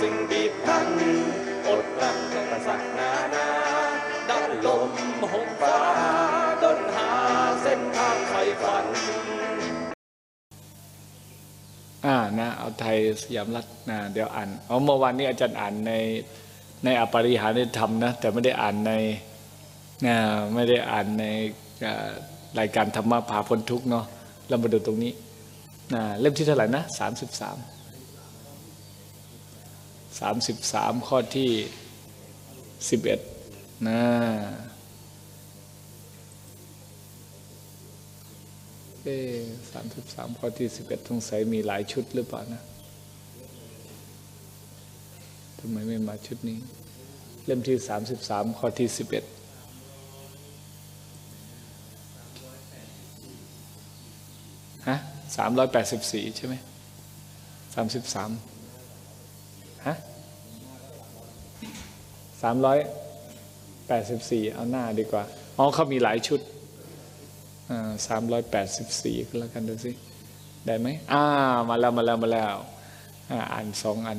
อสิ่งบีบคั้นอดกลั้นกับประสักนานาดันลมหกฟ้าดนหาเส้นทางไฟฝัน อ่านะเอาไทยสยามรัฐนะเดี๋ยวอ่านเอาเมื่อวานนี้อาจารย์อ่านในในอปริหารธรรมนะแต่ไม่ได้อ่านในนะไม่ได้อ่านในรายการธรรมะพาพ้นทุกเนาะเรามาดูตรงนี้นะเล่มที่เท่าไหร่นะสามสิบสาม สามสิบสามข้อที่สิบเอ็ดนะเอ๊สามสิบสามข้อที่สิบเอ็ดสงสัยมีหลายชุดหรือเปล่านะทำไมไม่มาชุดนี้ เล่มที่สามสิบสามข้อที่สิบเอ็ดฮะสามร้อยแปดสิบสี่ใช่ไหมสามสิบสามฮะ สามร้อยแปดสิบสี่เอาหน้าดีกว่าอ๋อเขามีหลายชุดสามร้อยแปดสิบสี่ก็แล้วกันดูสิได้ไหมอ่ามาแล้วมาแล้วมาแล้วอ่าอ่านสองอัน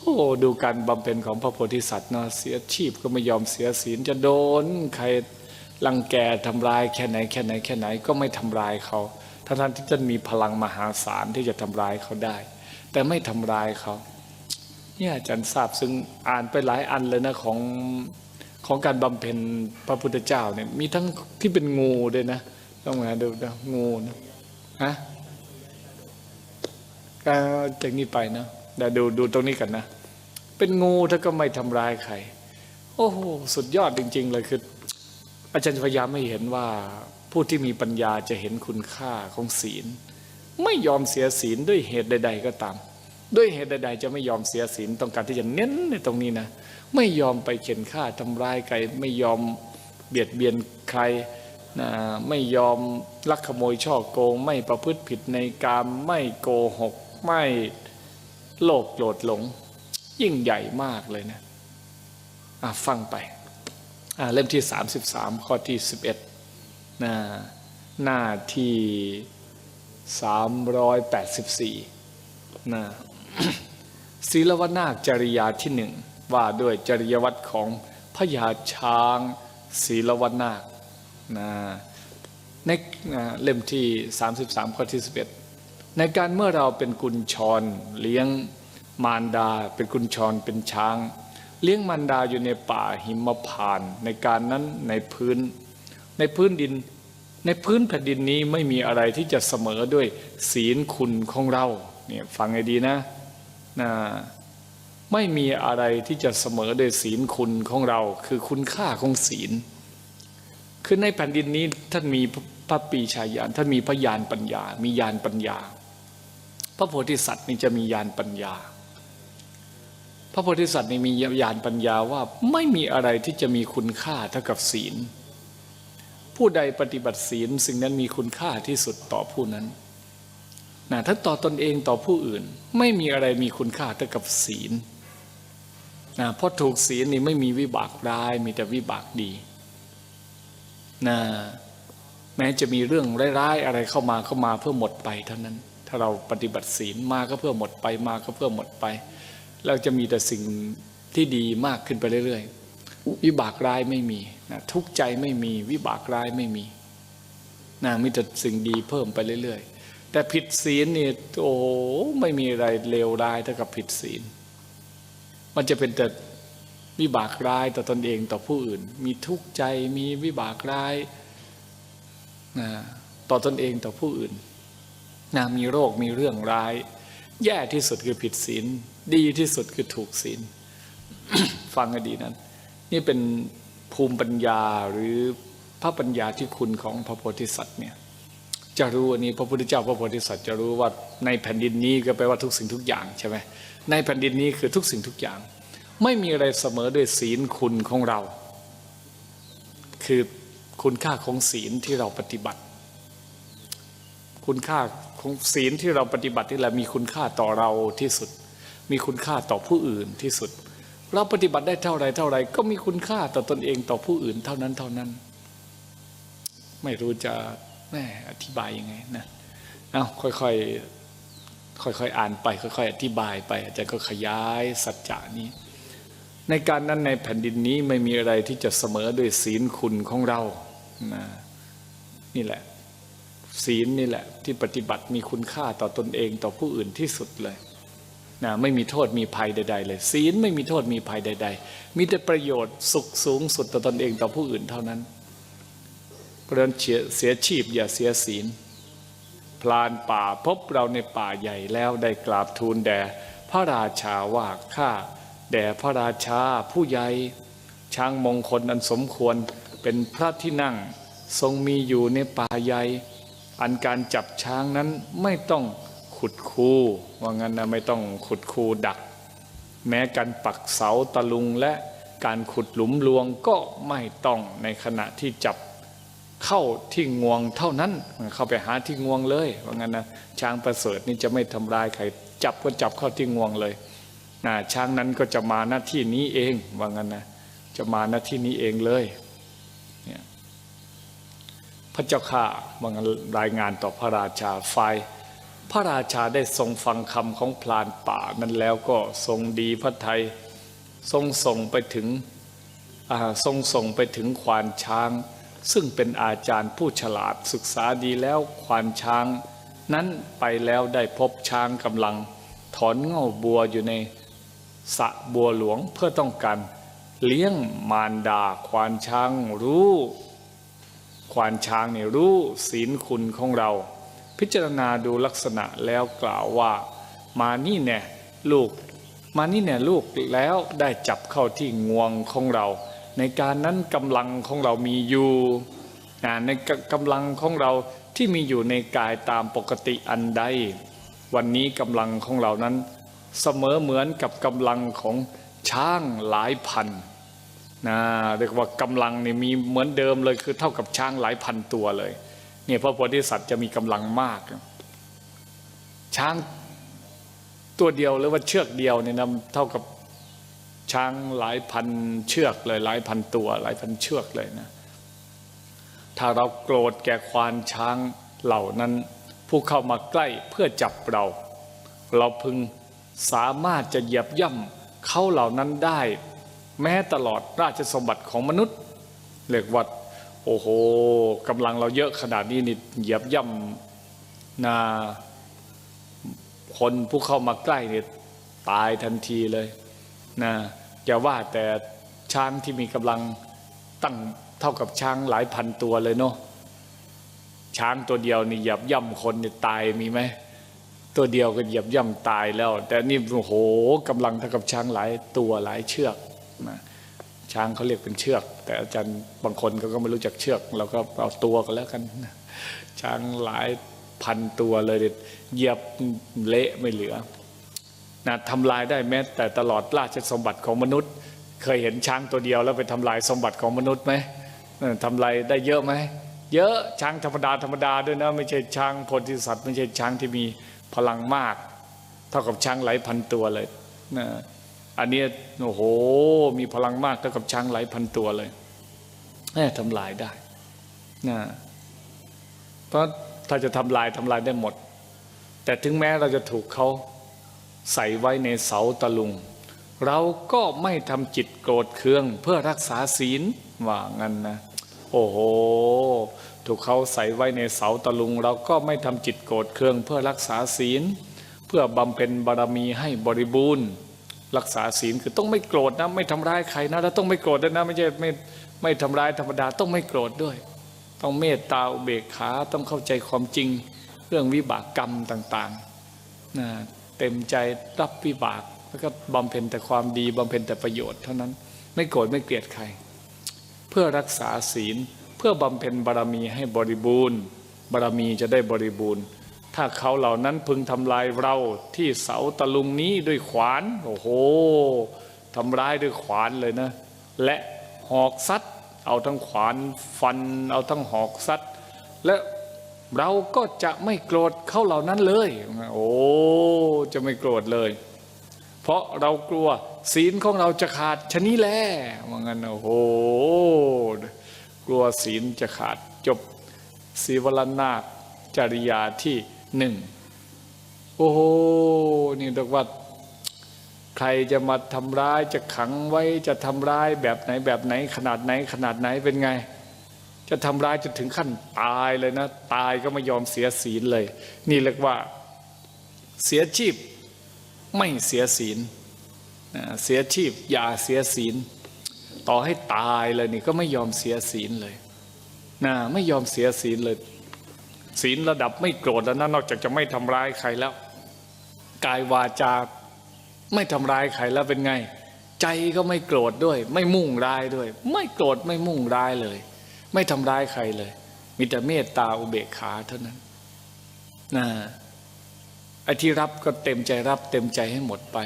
โอ้ดูการบำเพ็ญของพระโพธิสัตว์เนาะเสียชีพก็ไม่ยอมเสียศีลจะโดนใครรังแกทำลายแค่ไหนแค่ไหนแค่ไหนก็ไม่ทำลายเขาทั้งท่านที่จะมีพลังมหาศาลที่จะทำลายเขาได้ แต่ไม่ทำลายเขา เนี่ยอาจารย์ทราบซึ่งอ่านไปหลายอันเลยนะของของการบำเพ็ญพระพุทธเจ้าเนี่ยมีทั้งที่เป็นงูด้วยนะต้องมาดูนะงูนะฮะก็จากนี้ไปนะเดี๋ยวดูดูตรงนี้กันนะ เป็นงูถ้าก็ไม่ทำร้ายใคร โอ้โหสุดยอดจริง ๆ เลยคือ อาจารย์พยายามไม่เห็นว่าผู้ที่มีปัญญาจะเห็นคุณค่าของศีล ไม่ยอมเสียศีลด้วยเหตุใด ๆ ก็ตาม ด้วยเหตุใดๆจะไม่ยอมเสียศีลต้องการที่จะเน้นในตรงนี้นะ ไม่ยอมไปเข็นฆ่าทำร้ายใครไม่ยอมเบียดเบียนใครนะไม่ยอมลักขโมยช่อโกง ไม่ประพฤติผิดในกามไม่โกหก ไม่โลภโกรธหลง ยิ่งใหญ่มากเลยนะะฟังไปอะเล่มที่ 33 ข้อที่ 11นะหน้าที่ 384นะ ศีลวนาคจริยาที่หนึ่งว่าด้วยจริยวัตรของพญาช้างศีลวนาคนะในเล่มที่ 33 ข้อที่ 11 ในการเมื่อเราเป็นกุญชรเลี้ยงมารดา เป็นกุญชรเป็นช้าง เลี้ยงมารดาอยู่ในป่าหิมพานต์ในการนั้นในพื้น ในพื้นดิน ในพื้นแผ่นดินนี้ไม่มีอะไรที่จะเสมอด้วยศีลคุณของเราเนี่ยฟังให้ดีนะ นะไม่มีอะไรที่จะเสมอด้วยศีลคุณของเรา คือคุณค่าของศีล คือในแผ่นดินนี้ท่านมีพระปีชาญาณท่านมีพระญาณปัญญา มีญาณปัญญา พระโพธิสัตว์นี่จะมีญาณปัญญา พระโพธิสัตว์นี่มีญาณปัญญาว่าไม่มีอะไรที่จะมีคุณค่าเท่ากับศีล ผู้ใดปฏิบัติศีลสิ่งนั้นมีคุณค่าที่สุดต่อผู้นั้น นะทั้งต่อตนเองต่อผู้อื่น ไม่มีอะไรมีคุณค่าเท่ากับศีลนะเพราะถูกศีลนี่ไม่มีวิบากร้ายมีแต่วิบากดีนะแม้จะมีเรื่องร้ายๆอะไรเข้ามาเข้ามาเพื่อหมดไปเท่านั้น ถ้าเราปฏิบัติศีลมาก็เพื่อหมดไปมาก็เพื่อหมดไป เราจะมีแต่สิ่งที่ดีมากขึ้นไปเรื่อยๆ วิบากร้ายไม่มีนะทุกใจไม่มีวิบากร้ายไม่มีนะมีแต่สิ่งดีเพิ่มไปเรื่อยๆ แต่ผิดศีลนี่โอ้โหไม่มีอะไรเลวร้ายเท่ากับผิดศีล มันจะเป็นแต่วิบากร้ายต่อตนเองต่อผู้อื่น มีทุกข์ใจมีวิบากร้ายนะต่อตนเองต่อผู้อื่นนะมีโรคมีเรื่องร้าย แย่ที่สุดคือผิดศีลดีที่สุดคือถูกศีลฟังให้ดีนั้น นี่เป็นภูมิปัญญาหรือพระปัญญาที่คุณของพระโพธิสัตว์เนี่ย จะรู้อันนี้พระพุทธเจ้าพระโพธิสัตว์จะรู้ว่าในแผ่นดินนี้ก็แปลว่าทุกสิ่งทุกอย่างใช่ไหมในแผ่นดินนี้คือทุกสิ่งทุกอย่าง ไม่มีอะไรเสมอด้วยศีลคุณของเรา คือคุณค่าของศีลที่เราปฏิบัติ คุณค่าของศีลที่เราปฏิบัตินี่แหละมีคุณค่าต่อเราที่สุด มีคุณค่าต่อผู้อื่นที่สุด เราปฏิบัติได้เท่าไรเท่าไรก็มีคุณค่าต่อตนเองต่อผู้อื่นเท่านั้นเท่านั้น ไม่รู้จะ ม่อธิบายยังไงนะเอาค่อยๆค่อยๆอ่านไป ค่อยๆอธิบายไปอาจารย์ก็ขยายสัจจะนี้ ในการนั้นในแผ่นดินนี้ไม่มีอะไรที่จะเสมอด้วยศีลคุณของเรานะนี่แหละ ศีลนี่แหละ ที่ปฏิบัติมีคุณค่าต่อตนเองต่อผู้อื่นที่สุดเลยนะไม่มีโทษมีภัยใด ๆ เลย ศีลไม่มีโทษมีภัยใด ๆ มีแต่ประโยชน์สุขสูงสุดต่อตนเองต่อผู้อื่นเท่านั้น เพราะนั้นเสียเสียชีพอย่าเสียศีล พลานป่าพบเราในป่าใหญ่แล้วได้กราบทูลแด่พระราชาว่าข้าแด่พระราชาผู้ใหญ่ช้างมงคลอันสมควรเป็นพระที่นั่งทรงมีอยู่ในป่าใหญ่อันการจับช้างนั้นไม่ต้องขุดคูว่างั้นนะไม่ต้องขุดคูดัก แม้การปักเสาตะลุงและการขุดหลุมลวงก็ไม่ต้องในขณะที่จับ เข้าที่งวงเท่านั้น เข้าไปหาที่งวงเลยว่างั้นนะช้างประเสริฐนี่จะไม่ทำร้ายใครจับก็จับเข้าที่งวงเลยนะช้างนั้นก็จะมาหน้าที่นี้เองว่างั้นนะจะมาหน้าที่นี้เองเลยเนี่ยพระเจ้าข้าว่างั้นรายงานต่อพระราชาฝ่ายพระราชาได้ทรงฟังคำของพลานป่านั้นแล้วก็ทรงดีพระไทยทรงส่งไปถึงทรงส่งไปถึงควานช้าง ซึ่งเป็นอาจารย์ผู้ฉลาดศึกษาดีแล้วควานช้าง นั้นไปแล้วได้พบช้างกำลัง ถอนเง่าบัวอยู่ในสะบัวหลวงเพื่อต้องการเลี้ยงมารดาควานช้างรู้ ควานช้างเนี่ยรู้ศีลคุณของเรา พิจารณาดูลักษณะแล้วกล่าวว่า มานี่แน่ลูก มานี่เนี่ยลูกแล้วได้จับเข้าที่งวงของเรา ในการนั้นกำลังของเรามีอยู่ในกกำลังของเราที่มีอยู่ในกายตามปกติอันใด วันนี้กำลังของเรานั้น เสมอเหมือนกับกำลังของช้างหลายพันนะเรียกว่ากำลังนี่มีเหมือนเดิมเลยคือเท่ากับช้างหลายพันตัวเลยเนี่ยพระโพธิสัตว์จะมีกำลังมาก ช้างตัวเดียวหรือว่าเชือกเดียวเนี่ยนะเท่ากับ ช้างหลายพันเชือกเลยหลายพันตัว หลายพันเชือกเลยนะ ถ้าเราโกรธแก่ควานช้างเหล่านั้น ผู้เข้ามาใกล้เพื่อจับเรา เราพึงสามารถจะเหยียบย่ำเขาเหล่านั้นได้ แม้ตลอดราชสมบัติของมนุษย์เรียกว่าโอ้โหกำลังเราเยอะขนาดนี้นี่เหยียบย่ำนาคนผู้เข้ามาใกล้เนี่ยตายทันทีเลย นะอย่าว่าแต่ช้างที่มีกำลังตั้งเท่ากับช้างหลายพันตัวเลยเนาะช้างตัวเดียวนี่หยียบย่ำคนเนี่ยตายมีไหมตัวเดียวก็หยียบย่ำตายแล้ว แต่นี่โอ้โหกำลังเท่ากับช้างหลายตัวหลายเชือกนะช้างเขาเรียกเป็นเชือก แต่อาจารย์บางคนเขาก็ไม่รู้จักเชือกเราก็เอาตัวกันแล้วกัน ช้างหลายพันตัวเลยเหยียบเละไม่เหลือ นะทำลายได้แม้แต่ตลอดราชสมบัติของมนุษย์ เคยเห็นช้างตัวเดียวแล้วไปทำลายสมบัติของมนุษย์ไหมทำลายได้เยอะไหมเยอะช้างธรรมดาธรรมดาด้วยนะไม่ใช่ช้างโพธิสัตว์ไม่ใช่ช้างที่มีพลังมาก เท่ากับช้างหลายพันตัวเลยนะอันนี้โอ้โหมีพลังมากเท่ากับช้างหลายพันตัวเลยทำลายได้นะเพราะถ้าจะทำลายทำลายได้หมด แต่ถึงแม้เราจะถูกเขา ใส่ไว้ในเสาตะลุง เราก็ไม่ทำจิตโกรธเคืองเพื่อรักษาศีลว่างั้นนะโอ้โหถูกเขาใส่ไว้ในเสาตะลุง เราก็ไม่ทำจิตโกรธเคืองเพื่อรักษาศีล เพื่อบำเพ็ญบารมีให้บริบูรณ์ รักษาศีลคือต้องไม่โกรธนะไม่ทำร้ายใครนะแล้วต้องไม่โกรธด้วยนะไม่ใช่ไม่ไม่ทำร้ายธรรมดาต้องไม่โกรธด้วย ต้องเมตตาอุเบกขาต้องเข้าใจความจริง เรื่องวิบากกรรมต่างๆนะ เต็มใจรับวิบาก แล้วก็บำเพ็ญแต่ความดีบำเพ็ญแต่ประโยชน์เท่านั้น ไม่โกรธไม่เกลียดใคร เพื่อรักษาศีลเพื่อบำเพ็ญบารมีให้บริบูรณ์ บารมีจะได้บริบูรณ์ ถ้าเขาเหล่านั้นพึงทำลายเราที่เสาตะลุงนี้ด้วยขวาน โอ้โหทำร้ายด้วยขวานเลยนะ และหอกซัดเอาทั้งขวานฟัน เอาทั้งหอกซัดและ เราก็จะไม่โกรธเขาเหล่านั้นเลย โอ้จะไม่โกรธเลย เพราะเรากลัวศีลของเราจะขาดชะนี้แหละว่างั้นโอ้โหกลัวศีลจะขาดจบศีวรนาคจริยาที่หนึ่งโอ้โหนี่เรียกว่าใครจะมาทำร้ายจะขังไว้จะทำร้ายแบบไหนแบบไหนขนาดไหนขนาดไหนเป็นไง จะทำร้ายจนถึงขั้นตายเลยนะ ตายก็ไม่ยอมเสียศีลเลย นี่เรียกว่าเสียชีพไม่เสียศีลเสียชีพอย่าเสียศีล ต่อให้ตายเลยนี่ก็ไม่ยอมเสียศีลเลยนะไม่ยอมเสียศีลเลย ศีลระดับไม่โกรธแล้วนะนอกจากจะไม่ทำร้ายใครแล้ว กายวาจาไม่ทำร้ายใครแล้วเป็นไง ใจก็ไม่โกรธด้วย ไม่มุ่งร้ายด้วย ไม่โกรธไม่มุ่งร้ายเลย ไม่ทำร้ายใครเลย มีแต่เมตตาอุเบกขาเท่านั้นนะไอ้ที่รับก็เต็มใจรับเต็มใจให้หมดไป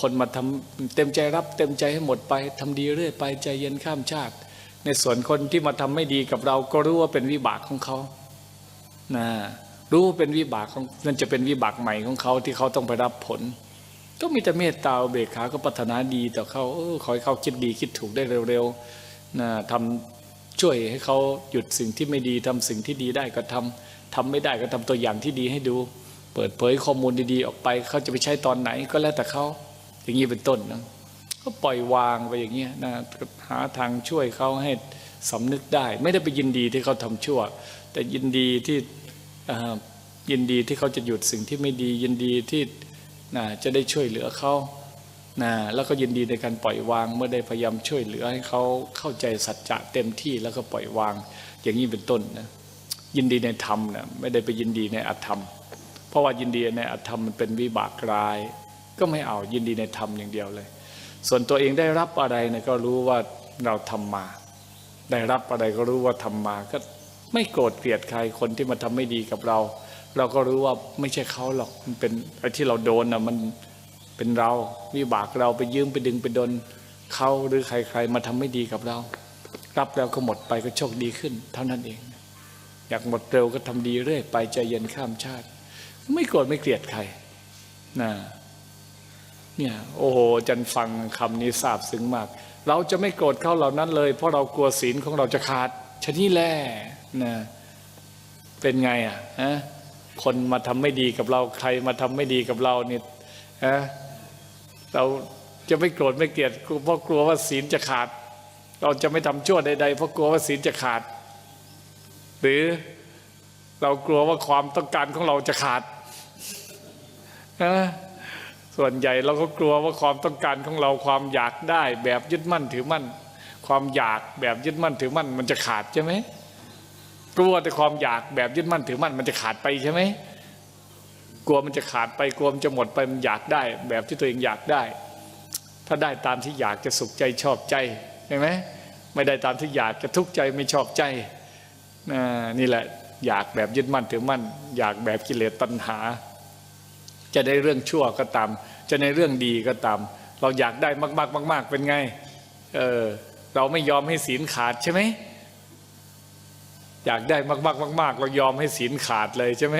คนมาทำเต็มใจรับ เต็มใจให้หมดไปทำดีเรื่อยไปใจเย็นข้ามชาติ ในส่วนคนที่มาทำไม่ดีกับเราก็รู้ว่าเป็นวิบากของเขานะรู้ว่าเป็นวิบากของนั่นจะเป็นวิบากใหม่ของเขาที่เขาต้องไปรับผล ก็มีแต่เมตตาอุเบกขาก็ปรารถนาดีต่อเขาเออขอให้เขาคิดดีคิดถูกได้เร็วๆนะทำ ช่วยให้เขาหยุดสิ่งที่ไม่ดีทำสิ่งที่ดีได้ก็ทำทำไม่ได้ก็ทำตัวอย่างที่ดีให้ดู เปิดเผยข้อมูลดีๆออกไป เขาจะไปใช้ตอนไหนก็แล้วแต่เขาอย่างนี้เป็นต้นนะก็ปล่อยวางไปอย่างเงี้ยนะหาทางช่วยเขาให้สำนึกได้ ไม่ได้ไปยินดีที่เขาทำชั่ว แต่ยินดีที่ยินดีที่เขาจะหยุดสิ่งที่ไม่ดียินดีที่จะได้ช่วยเหลือเขา นะแล้วก็ยินดีในการปล่อยวางเมื่อได้พยายามช่วยเหลือให้เขาเข้าใจสัจจะเต็มที่แล้วก็ปล่อยวางอย่างนี้เป็นต้นนะยินดีในธรรมนะไม่ได้ไปยินดีในอธรรม เพราะว่ายินดีในอธรรมมันเป็นวิบากร้าย ก็ไม่เอายินดีในธรรมอย่างเดียวเลย ส่วนตัวเองได้รับอะไรนะก็รู้ว่าเราทำมา ได้รับอะไรก็รู้ว่าทำมาก็ไม่โกรธเกลียดใครคนที่มาทำไม่ดีกับเรา เราก็รู้ว่าไม่ใช่เขาหรอกมันเป็นไอ้ที่เราโดนนะมัน เป็นเราวิบากเราไปยืมไปดึงไปโดนเขาหรือใครๆ มาทำไม่ดีกับเรา รับแล้วก็หมดไปก็โชคดีขึ้น เท่านั้นเอง อยากหมดเร็วก็ทำดีเรื่อยไปใจเย็นข้ามชาติ ไม่โกรธไม่เกลียดใครนะเนี่ยโอ้โหจันฟังคำนี้ทราบซึ้งมาก เราจะไม่โกรธเขาเหล่านั้นเลย เพราะเรากลัวศีลของเราจะขาดชนี้แหละนะเป็นไงอะฮะคนมาทำไม่ดีกับเราใครมาทำไม่ดีกับเราเนี่ยฮะ เราจะไม่โกรธไม่เกลียดเพราะกลัวว่าศีลจะขาด เราจะไม่ทำชั่วใดๆเพราะกลัวว่าศีลจะขาด หรือเรากลัวว่าความต้องการของเราจะขาดนะส่วนใหญ่เราก็กลัวว่าความต้องการของเราความอยากได้ แบบยึดมั่นถือมั่น ความอยากแบบยึดมั่นถือมั่น มันจะขาดใช่ไหมกลัวแต่ความอยากแบบยึดมั่นถือมั่น มันจะขาดไปใช่ไหม กลัวมันจะขาดไปกลัวมันจะหมดไปมันอยากได้ แบบที่ตัวเองอยากได้ ถ้าได้ตามที่อยากจะสุขใจชอบใจใช่ไหมไม่ได้ตามที่อยากจะทุกข์ใจไม่ชอบใจนี่แหละอยากแบบยึดมั่นถือมั่น อยากแบบกิเลสตัณหา จะได้เรื่องชั่วก็ตาม จะในเรื่องดีก็ตาม เราอยากได้มาก ๆ มาก ๆ เป็นไงเออเราไม่ยอมให้ศีลขาดใช่ไหมอยากได้มาก ๆ มาก ๆ เรายอมให้ศีลขาดเลยใช่ไหม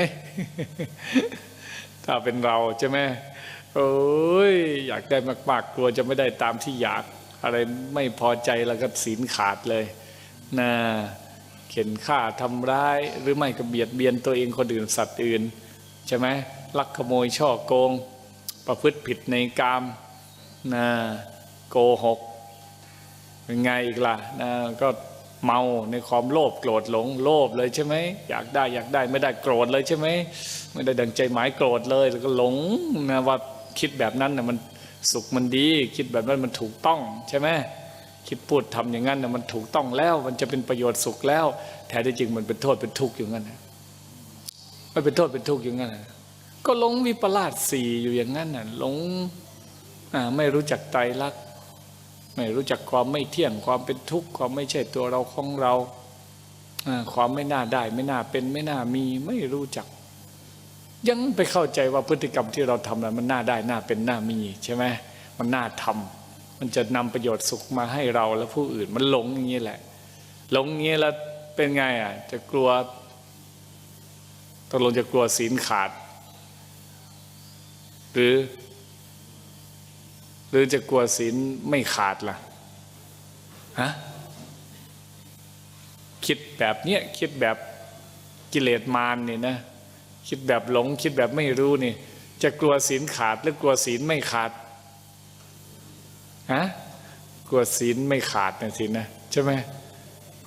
ถ้าเป็นเราใช่ไหมโอ้ยอยากได้มากๆกลัวจะไม่ได้ตามที่อยาก อะไรไม่พอใจแล้วก็ศีลขาดเลยนะเข็นฆ่าทำร้ายหรือไม่ก็เบียดเบียนตัวเองคนอื่นสัตว์อื่น ใช่ไหมลักขโมยช่อโกง ประพฤติผิดในกามนะโกหกเป็นไงอีกล่ะนะก็ เมาในความโลภโกรธหลงโลภเลยใช่ไหมอยากได้อยากได้ไม่ได้โกรธเลยใช่ไหมไม่ได้ดังใจหมายโกรธเลยแล้วก็หลงนะว่าคิดแบบนั้นนะมันสุขมันดี คิดแบบนั้นมันถูกต้องใช่ไหมคิดพูดทำอย่างนั้นนะมันถูกต้องแล้ว มันจะเป็นประโยชน์สุขแล้วแท้ที่จริงมันเป็นโทษเป็นทุกข์อยู่งั้นนะไม่เป็นโทษเป็นทุกข์อยู่งั้นนะก็หลงวิปลาสสี่อยู่อย่างนั้นน่ะหลงไม่รู้จักไตรลักษณ ไม่รู้จักความไม่เที่ยงความเป็นทุกข์ความไม่ใช่ตัวเราของเราความไม่น่าได้ไม่น่าเป็นไม่น่ามีไม่รู้จัก ยังไปเข้าใจว่าพฤติกรรมที่เราทำนั้นมันน่าได้น่าเป็นน่ามีใช่ไหมมันน่าทำมันจะนำประโยชน์สุขมาให้เราและผู้อื่นมันหลงอย่างนี้แหละ หลงอย่างนี้แล้วเป็นไงอะจะกลัวตกลงจะกลัวศีลขาด หรือ หรือจะกลัวศีลไม่ขาดล่ะฮะคิดแบบเนี้ยคิดแบบกิเลสมารนี่นะคิดแบบหลงคิดแบบไม่รู้นี่ จะกลัวศีลขาดหรือกลัวศีลไม่ขาดฮะกลัวศีลไม่ขาดนะสินะใช่ไหม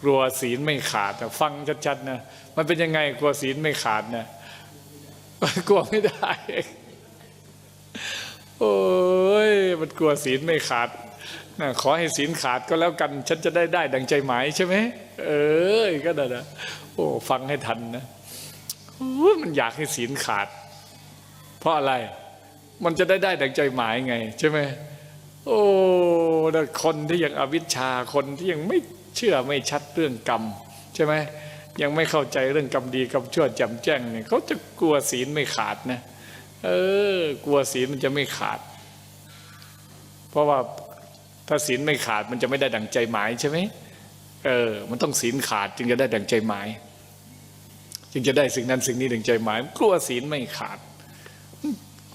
กลัวศีลไม่ขาดฟังชัดๆนะมันเป็นยังไงกลัวศีลไม่ขาดนะกลัวไม่ได้ อ้ยมันกลัวศีลไม่ขาดนะขอให้ศีลขาดก็แล้วกัน ฉันจะได้ได้ดังใจหมายใช่ไหมเออก็ได้นะโอ้ฟังให้ทันนะโอ้มันอยากให้ศีลขาด เพราะอะไร มันจะได้ได้ดังใจหมายไง ใช่ไหมโอ้คนที่ยังอวิชชาคนที่ยังไม่เชื่อไม่ชัดเรื่องกรรม ใช่ไหมยังไม่เข้าใจเรื่องกรรมดีกรรมชั่วแจ่มแจ้งเนี่ยเขาจะกลัวศีลไม่ขาดนะ เออ กลัวศีลมันจะไม่ขาด เพราะว่าถ้าศีลไม่ขาดมันจะไม่ได้ดังใจหมายใช่ไหมเออ มันต้องศีลขาดจึงจะได้ดังใจหมาย จึงจะได้สิ่งนั้นสิ่งนี้ดังใจหมาย กลัวศีลไม่ขาด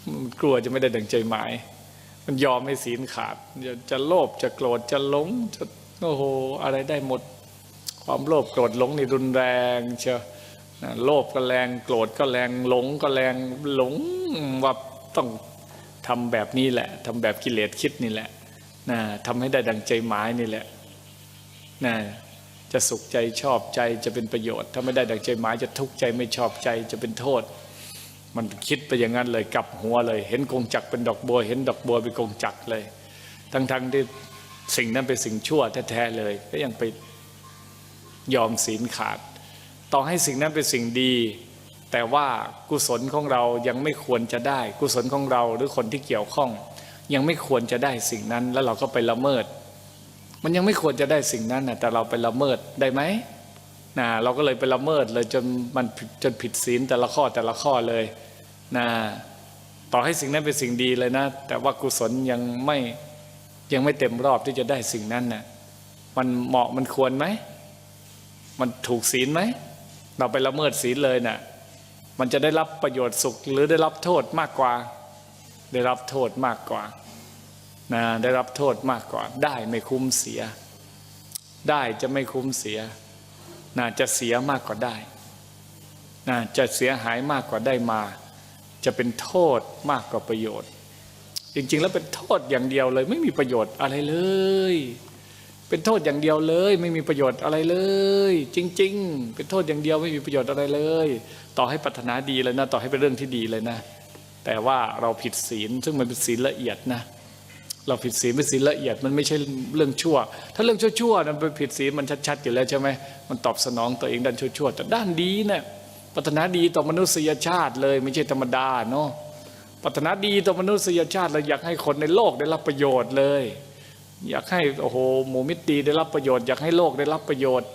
มันกลัวจะไม่ได้ดังใจหมาย มันยอมให้ศีลขาด จะจะโลภจะโกรธจะหลงจะโอ้โหอะไรได้หมด ความโลภโกรธหลงนี่รุนแรงเชียวนะ โลภก็แรงโกรธก็แรงหลงก็แรงหลงว่าต้องทำแบบนี้แหละทำแบบกิเลสคิดนี่แหละนะทำให้ได้ดังใจหมายนี่แหละนะจะสุขใจชอบใจจะเป็นประโยชน์ ถ้าไม่ได้ดังใจหมายจะทุกข์ใจไม่ชอบใจจะเป็นโทษ มันคิดไปอย่างนั้นเลยกลับหัวเลย เห็นกงจักรเป็นดอกบัว เห็นดอกบัวเป็นกงจักรเลย ทั้งๆที่สิ่งนั้นเป็นสิ่งชั่วแท้ๆเลย ก็ยังไปยอมศีลขาด ต่อให้สิ่งนั้นเป็นสิ่งดี แต่ว่ากุศลของเรายังไม่ควรจะได้ กุศลของเราหรือคนที่เกี่ยวข้อง ยังไม่ควรจะได้สิ่งนั้นแล้วเราก็ไปละเมิด มันยังไม่ควรจะได้สิ่งนั้นนะแต่เราไปละเมิดได้ไหมนะเราก็เลยไปละเมิดเลยจนมันจนผิดศีลแต่ละข้อแต่ละข้อเลยนะต่อให้สิ่งนั้นเป็นสิ่งดีเลยนะ แต่ว่ากุศลยังไม่ยังไม่เต็มรอบที่จะได้สิ่งนั้นนะ่ะมันเหมาะมันควรไหม มันถูกศีลไหม เราไปละเมิดศีลเลยนะ่ะมันจะได้รับประโยชน์สุขหรือได้รับโทษมากกว่า ได้รับโทษมากกว่านะได้รับโทษมากกว่า ได้ไม่คุ้มเสีย ได้จะไม่คุ้มเสียน่าจะเสียมากกว่าได้น่าจะเสียหายมากกว่าได้มา จะเป็นโทษมากกว่าประโยชน์ จริงๆแล้วเป็นโทษอย่างเดียวเลย ไม่มีประโยชน์อะไรเลย เป็นโทษอย่างเดียวเลย ไม่มีประโยชน์อะไรเลย จริง ๆ เป็นโทษอย่างเดียวไม่มีประโยชน์อะไรเลย ต่อให้ปรารถนาดีเลยนะ ต่อให้เป็นเรื่องที่ดีเลยนะ แต่ว่าเราผิดศีลซึ่งมันเป็นศีลละเอียดนะ เราผิดศีลเป็นศีลละเอียดมันไม่ใช่เรื่องชั่ว ถ้าเรื่องชั่วๆนั้นเป็นผิดศีลมันชัดๆอยู่แล้วใช่ไหมมันตอบสนองตัวเองด้านชั่วๆแต่ด้านดีเนี่ยปรารถนาดีต่อมนุษยชาติเลย ไม่ใช่ธรรมดาเนาะปรารถนาดีต่อมนุษยชาติเราอยากให้คนในโลกได้รับประโยชน์เลย อยากให้โอ้โหหมูมิตรดีได้รับประโยชน์อยากให้โลกได้รับประโยชน์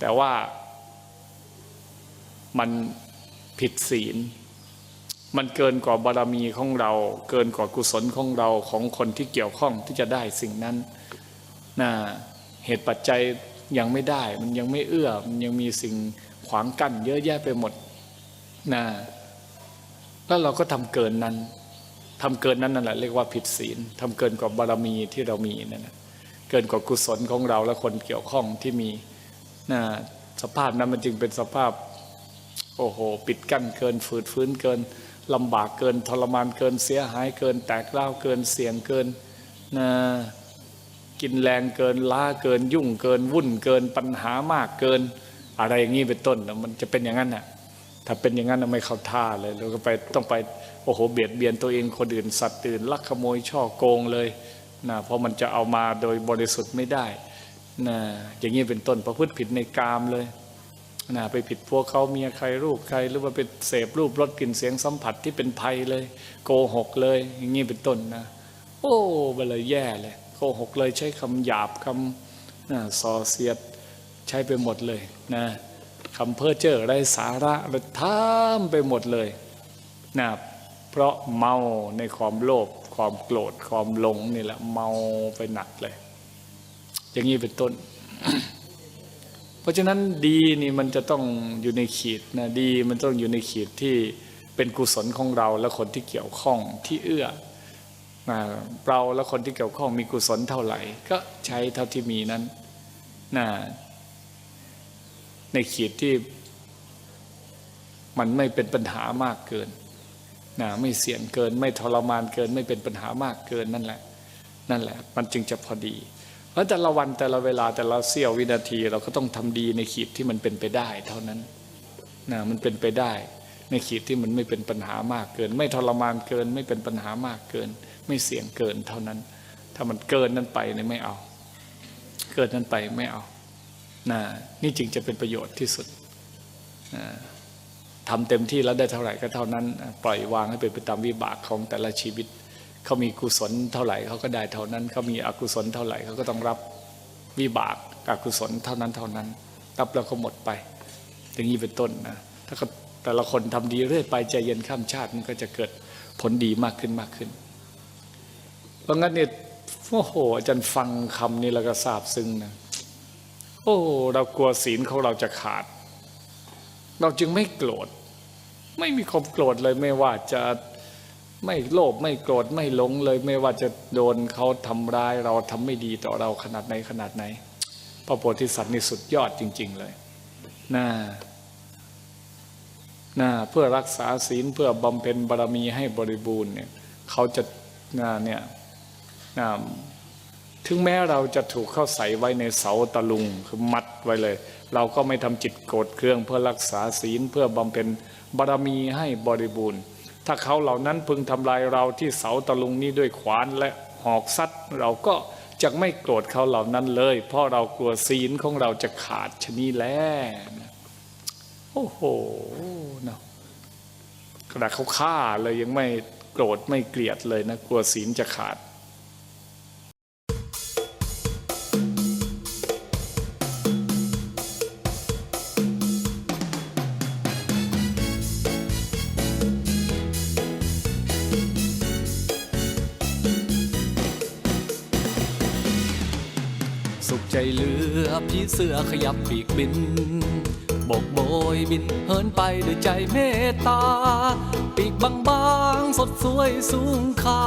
แต่ว่ามันผิดศีล มันเกินกว่าบารมีของเรา เกินกว่ากุศลของเราของคนที่เกี่ยวข้องที่จะได้สิ่งนั้นนะเหตุปัจจัยยังไม่ได้ มันยังไม่เอื้อ มันยังมีสิ่งขวางกั้นเยอะแยะไปหมดนะแล้วเราก็ทำเกินนั้น ทำเกินนั้นนั่นแหละเรียกว่าผิดศีลทำเกินกว่าบารมีที่เรามีนั่นนะเกินกว่ากุศลของเราและคนเกี่ยวข้องที่มีนะสภาพนั้นมันจึงเป็นสภาพโอ้โห ปิดกั้นเกินฝืดฟื้นเกินลำบากเกินทรมานเกินเสียหายเกินแตกเล่าเกินเสี่ยงเกินนะกินแรงเกินล้าเกินยุ่งเกินวุ่นเกินปัญหามากเกิน อะไรอย่างนี้เป็นต้นมันจะเป็นอย่างนั้นน่ะ ถ้าเป็นอย่างนั้นไม่เข้าท่าเลยเราก็ไปต้องไปโอ้โหเบียดเบียนตัวเองคนอื่นสัตว์อื่นลักขโมยช่อโกงเลยนะเพราะมันจะเอามาโดยบริสุทธิ์ไม่ได้นะอย่างนี้เป็นต้นประพฤติผิดในกามเลยนะไปผิดพวกเขาเมียใครลูกใครหรือว่าไปเสพรูปรสกลิ่นเสียงสัมผัสที่เป็นภัยเลย โกหกเลย อย่างนี้เป็นต้นนะ โอ้ไปเลยแย่เลย โกหกเลยใช้คำหยาบคำนะส่อเสียดใช้ไปหมดเลยนะ คำเพ้อเจ้อไร้สาระเลยท่ามไปหมดเลยนะเพราะเมาในความโลภความโกรธความหลงนี่แหละเมาไปหนักเลย อย่างนี้เป็นต้น เพราะฉะนั้นดีนี่มันจะต้องอยู่ในขีดนะดีมันต้องอยู่ในขีดที่เป็นกุศลของเราและคนที่เกี่ยวข้องที่เอื้อนะเราและคนที่เกี่ยวข้องมีกุศลเท่าไหร่ ก็ใช้เท่าที่มีนั้นนะ ในขีดที่มันไม่เป็นปัญหามากเกินนะไม่เสี่ยงเกิน ไม่ทรมานเกิน ไม่เป็นปัญหามากเกินนั่นแหละ นั่นแหละ มันจึงจะพอดีแล้วแต่ละวันแต่ละเวลาแต่ละเสี้ยววินาที เราก็ต้องทำดีในขีดที่มันเป็นไปได้ เท่านั้นนะมันเป็นไปได้ ในขีดที่มันไม่เป็นปัญหามากเกิน ไม่ทรมานเกิน ไม่เป็นปัญหามากเกิน ไม่เสี่ยงเกินเท่านั้น ถ้ามันเกินนั้นไปเนี่ยไม่เอา เกินนั้นไปไม่เอา นะนี่จึงจะเป็นประโยชน์ที่สุดนะทำเต็มที่แล้วได้เท่าไหร่ก็เท่านั้น ปล่อยวางให้เป็นไปตามวิบากของแต่ละชีวิต เขามีกุศลเท่าไหร่เขาก็ได้เท่านั้น เขามีอกุศลเท่าไหร่เขาก็ต้องรับวิบากอกุศลเท่านั้นเท่านั้น รับแล้วก็หมดไป อย่างนี้เป็นต้นนะถ้าแต่ละคนทำดีเรื่อยไปใจเย็นข้ามชาติมันก็จะเกิดผลดีมากขึ้นมากขึ้น เพราะงั้นเนี่ยโอ้โหอาจารย์ฟังคำนี้แล้วก็ทราบซึ้งนะ โอ้เรากลัวศีลของเราจะขาด เราจึงไม่โกรธ ไม่มีความโกรธเลยไม่ว่าจะไม่โลภไม่โกรธไม่หลงเลยไม่ว่าจะโดนเขาทำร้ายเราทำไม่ดีต่อเราขนาดไหนขนาดไหน พระโพธิสัตว์นี่สุดยอดจริง ๆ เลยน่าน่าเพื่อรักษาศีลเพื่อบำเพ็ญบารมีให้บริบูรณ์เนี่ยเขาจะน่าเนี่ยน่า ถึงแม้เราจะถูกเข้าใส่ไว้ในเสาตะลุงคือมัดไว้เลย เราก็ไม่ทำจิตโกรธเครื่องเพื่อรักษาศีลเพื่อบำเพ็ญบารมีให้บริบูรณ์ ถ้าเขาเหล่านั้นพึงทำลายเราที่เสาตะลุงนี้ด้วยขวานและหอกซัดเราก็จะไม่โกรธเขาเหล่านั้นเลย เพราะเรากลัวศีลของเราจะขาดชะนีแล้วโอ้โหเนาะขนาดเขาฆ่าเลยยังไม่โกรธไม่เกลียดเลยนะกลัวศีลจะขาด อขยับปีกบิน บกโบยบินเหินไปด้วยใจเมตตา ปีกบางๆ สดสวยสูงค่า